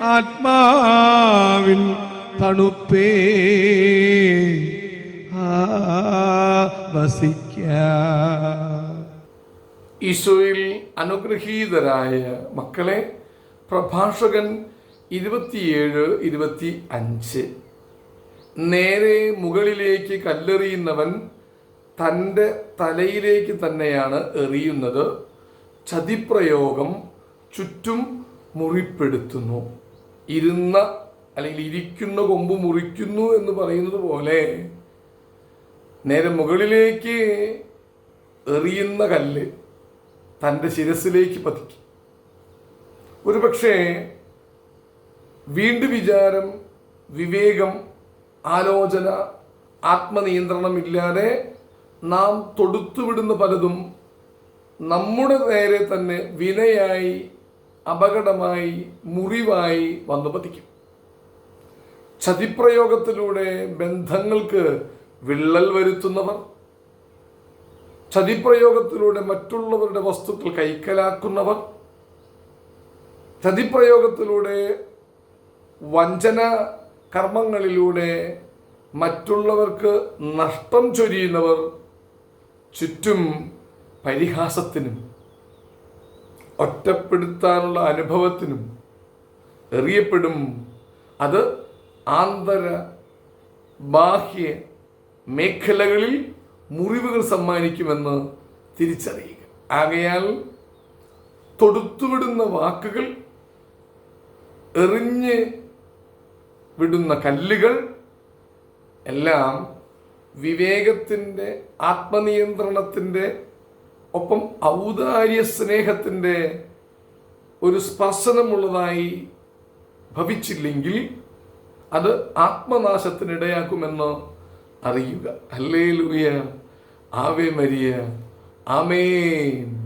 ആത്മാവിൻ തണുപ്പേ. വസിക്ക. ഈശോയിൽ അനുഗ്രഹീതരായ മക്കളെ പ്രഭാഷകൻ ഇരുപത്തിയേഴ് ഇരുപത്തി അഞ്ച് നേരെ മുകളിലേക്ക് കല്ലെറിയുന്നവൻ തന്റെ തലയിലേക്ക് തന്നെയാണ് എറിയുന്നത്. ചതിപ്രയോഗം ചുറ്റും മുറിപ്പെടുത്തുന്നു. ഇരുന്ന അല്ലെങ്കിൽ ഇരിക്കുന്ന കൊമ്പ് മുറിക്കുന്നു എന്ന് പറയുന്നത് പോലെ നേരെ മുകളിലേക്ക് എറിയുന്ന കല്ല് തന്റെ ശിരസിലേക്ക് പതിക്കും. ഒരു പക്ഷേ വീണ്ടും വിചാരം വിവേകം ആലോചന ആത്മനിയന്ത്രണമില്ലാതെ നാം തൊടുത്തുവിടുന്ന പലതും നമ്മുടെ നേരെ തന്നെ വിനയായി അപകടമായി മുറിവായി വന്നു പതിക്കും ചതിപ്രയോഗത്തിലൂടെ ബന്ധങ്ങൾക്ക് വിള്ളൽ വരുത്തുന്നവർ ചതിപ്രയോഗത്തിലൂടെ മറ്റുള്ളവരുടെ വസ്തുക്കൾ കൈക്കലാക്കുന്നവർ ചതിപ്രയോഗത്തിലൂടെ വഞ്ചന കർമ്മങ്ങളിലൂടെ മറ്റുള്ളവർക്ക് നഷ്ടം ചൊരിയുന്നവർ ചുറ്റും പരിഹാസത്തിനും ഒറ്റപ്പെടുത്താനുള്ള അനുഭവത്തിനും എറിയപ്പെടും. അത് ആന്തര ബാഹ്യ മേഖലകളിൽ മുറിവുകൾ സമ്മാനിക്കുമെന്ന് തിരിച്ചറിയുക. ആകയാൽ തൊടുത്തുവിടുന്ന വാക്കുകൾ എറിഞ്ഞ് വിടുന്ന കല്ലുകൾ എല്ലാം വിവേകത്തിന്റെ ആത്മനിയന്ത്രണത്തിന്റെ ഒപ്പം ഔദാര്യ സ്നേഹത്തിന്റെ ഒരു സ്പർശനമുള്ളതായി ഭവിച്ചില്ലെങ്കിൽ അത് ആത്മനാശത്തിനിടയാക്കുമെന്ന് അറിയുക. അല്ലേ ലൂയ ആവേ മരിയ. ആമേൻ.